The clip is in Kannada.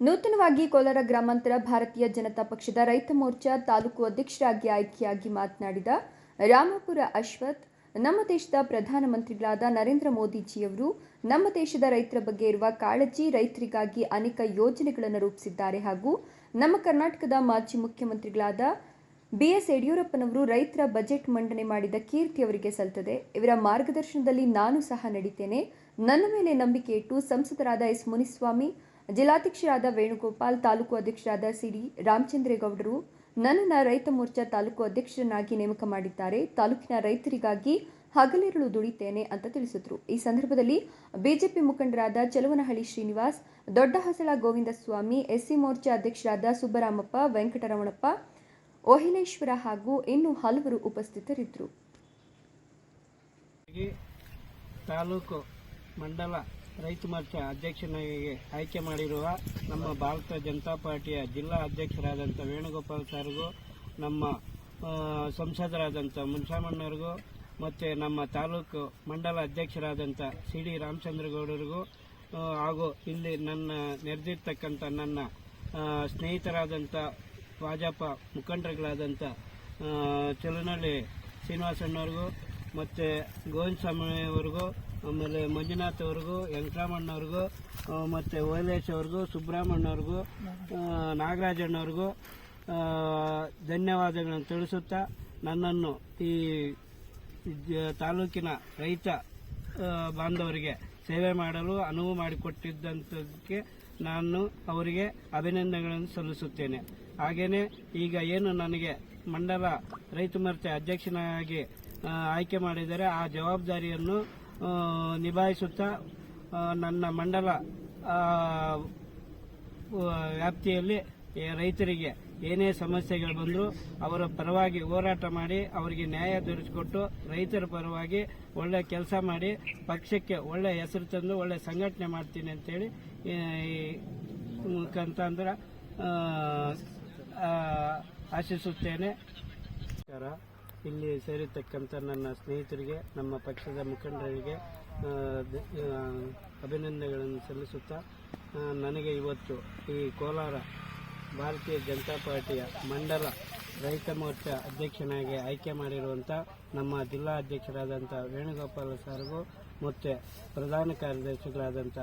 ನೂತನವಾಗಿ ಕೋಲಾರ ಗ್ರಾಮಾಂತರ ಭಾರತೀಯ ಜನತಾ ಪಕ್ಷದ ರೈತ ಮೋರ್ಚಾ ತಾಲೂಕು ಅಧ್ಯಕ್ಷರಾಗಿ ಆಯ್ಕೆಯಾಗಿ ಮಾತನಾಡಿದ ರಾಮಪುರ ಅಶ್ವಥ್, ನಮ್ಮ ದೇಶದ ಪ್ರಧಾನಮಂತ್ರಿಗಳಾದ ನರೇಂದ್ರ ಮೋದಿಜಿಯವರು ನಮ್ಮ ದೇಶದ ರೈತರ ಬಗ್ಗೆ ಇರುವ ಕಾಳಜಿ ರೈತರಿಗಾಗಿ ಅನೇಕ ಯೋಜನೆಗಳನ್ನು ರೂಪಿಸಿದ್ದಾರೆ ಹಾಗೂ ನಮ್ಮ ಕರ್ನಾಟಕದ ಮಾಜಿ ಮುಖ್ಯಮಂತ್ರಿಗಳಾದ ಬಿಎಸ್ ಯಡಿಯೂರಪ್ಪನವರು ರೈತರ ಬಜೆಟ್ ಮಂಡನೆ ಮಾಡಿದ ಕೀರ್ತಿ ಅವರಿಗೆ ಸಲ್ತದೆ ಇವರ ಮಾರ್ಗದರ್ಶನದಲ್ಲಿ ನಾನು ಸಹ ನಡೀತೇನೆ. ನನ್ನ ಮೇಲೆ ನಂಬಿಕೆ ಇಟ್ಟು ಸಂಸದರಾದ ಎಸ್ ಮುನಿಸ್ವಾಮಿ ಜಿಲ್ಲಾಧ್ಯಕ್ಷರಾದ ವೇಣುಗೋಪಾಲ್, ತಾಲೂಕು ಅಧ್ಯಕ್ಷರಾದ ಸಿಡಿ ರಾಮಚಂದ್ರೇಗೌಡರು ನನ್ನನ್ನು ರೈತ ಮೋರ್ಚಾ ತಾಲೂಕು ಅಧ್ಯಕ್ಷರನ್ನಾಗಿ ನೇಮಕ ಮಾಡಿದ್ದಾರೆ. ತಾಲೂಕಿನ ರೈತರಿಗಾಗಿ ಹಗಲಿರುಳು ದುಡಿತೇನೆ ಅಂತ ತಿಳಿಸಿದರು. ಈ ಸಂದರ್ಭದಲ್ಲಿ ಬಿಜೆಪಿ ಮುಖಂಡರಾದ ಚಲುವನಹಳ್ಳಿ ಶ್ರೀನಿವಾಸ್, ದೊಡ್ಡಹಸಳ ಗೋವಿಂದಸ್ವಾಮಿ, ಎಸ್ಸಿ ಮೋರ್ಚಾ ಅಧ್ಯಕ್ಷರಾದ ಸುಬ್ಬರಾಮಪ್ಪ, ವೆಂಕಟರಮಣಪ್ಪ, ಓಹಿಲೇಶ್ವರ ಹಾಗೂ ಇನ್ನು ಹಲವರು ಉಪಸ್ಥಿತರಿದ್ದರು. ತಾಲೂಕು ಮಂಡಲ ರೈತ ಮೋರ್ಚಾ ಅಧ್ಯಕ್ಷನಾಗಿ ಆಯ್ಕೆ ಮಾಡಿರುವ ನಮ್ಮ ಭಾರತ ಜನತಾ ಪಾರ್ಟಿಯ ಜಿಲ್ಲಾ ಅಧ್ಯಕ್ಷರಾದಂಥ ವೇಣುಗೋಪಾಲ್ ಸರ್ಗೂ, ನಮ್ಮ ಸಂಸದರಾದಂಥ ಮುನ್ಸಾಮಣ್ಣವ್ರಿಗೂ ಮತ್ತು ನಮ್ಮ ತಾಲೂಕು ಮಂಡಲ ಅಧ್ಯಕ್ಷರಾದಂಥ ಸಿ ಡಿ ರಾಮಚಂದ್ರಗೌಡರಿಗೂ ಹಾಗೂ ಇಲ್ಲಿ ನನ್ನ ನೆರೆದಿರ್ತಕ್ಕಂಥ ನನ್ನ ಸ್ನೇಹಿತರಾದಂಥ ಭಾಜಪ ಮುಖಂಡರುಗಳಾದಂಥ ಚಲನಳ್ಳಿ ಶ್ರೀನಿವಾಸಣ್ಣವ್ರಿಗೂ ಮತ್ತು ಗೋವಿಂದ ಸ್ವಾಮಿಯವರಿಗೂ ಆಮೇಲೆ ಮಂಜುನಾಥ್ ಅವ್ರಿಗೂ, ವೆಂಕಟರಾಮಣ್ಣವ್ರಿಗೂ ಮತ್ತು ವೈಲೇಶ್ ಅವ್ರಿಗೂ, ಸುಬ್ರಹ್ಮಣ್ಯವ್ರಿಗೂ ನಾಗರಾಜಣ್ಣವ್ರಿಗೂ ಧನ್ಯವಾದಗಳನ್ನು ತಿಳಿಸುತ್ತಾ ನನ್ನನ್ನು ಈ ತಾಲೂಕಿನ ರೈತ ಬಾಂಧವರಿಗೆ ಸೇವೆ ಮಾಡಲು ಅನುವು ಮಾಡಿಕೊಟ್ಟಿದ್ದಂಥದ್ದಕ್ಕೆ ನಾನು ಅವರಿಗೆ ಅಭಿನಂದನೆಗಳನ್ನು ಸಲ್ಲಿಸುತ್ತೇನೆ. ಹಾಗೆಯೇ ಈಗ ಏನು ನನಗೆ ಮಂಡಲ ರೈತ ಮರ್ಚೆ ಅಧ್ಯಕ್ಷನಾಗಿ ಆಯ್ಕೆ ಮಾಡಿದರೆ ಆ ಜವಾಬ್ದಾರಿಯನ್ನು ನಿಭಾಯಿಸುತ್ತಾ ನನ್ನ ಮಂಡಲ ವ್ಯಾಪ್ತಿಯಲ್ಲಿ ರೈತರಿಗೆ ಏನೇ ಸಮಸ್ಯೆಗಳು ಬಂದರೂ ಅವರ ಪರವಾಗಿ ಹೋರಾಟ ಮಾಡಿ, ಅವರಿಗೆ ನ್ಯಾಯ ದೊರಕಿಸಿಕೊಟ್ಟು ರೈತರ ಪರವಾಗಿ ಒಳ್ಳೆ ಕೆಲಸ ಮಾಡಿ, ಪಕ್ಷಕ್ಕೆ ಒಳ್ಳೆ ಹೆಸರು ತಂದು, ಒಳ್ಳೆ ಸಂಘಟನೆ ಮಾಡ್ತೀನಿ ಅಂತೇಳಿ ಮುಖಾಂತರ ಆಶಿಸುತ್ತೇನೆ. ಇಲ್ಲಿ ಸೇರಿರ್ತಕ್ಕಂಥ ನನ್ನ ಸ್ನೇಹಿತರಿಗೆ, ನಮ್ಮ ಪಕ್ಷದ ಮುಖಂಡರಿಗೆ ಅಭಿನಂದನೆಗಳನ್ನು ಸಲ್ಲಿಸುತ್ತಾ ನನಗೆ ಇವತ್ತು ಈ ಕೋಲಾರ ಭಾರತೀಯ ಜನತಾ ಪಾರ್ಟಿಯ ಮಂಡಲ ರೈತ ಮೋರ್ಚಾ ಅಧ್ಯಕ್ಷನಾಗಿ ಆಯ್ಕೆ ಮಾಡಿರುವಂಥ ನಮ್ಮ ಜಿಲ್ಲಾ ಅಧ್ಯಕ್ಷರಾದಂಥ ವೇಣುಗೋಪಾಲ ಸರ್ಗೂ, ಮತ್ತು ಪ್ರಧಾನ ಕಾರ್ಯದರ್ಶಿಗಳಾದಂಥ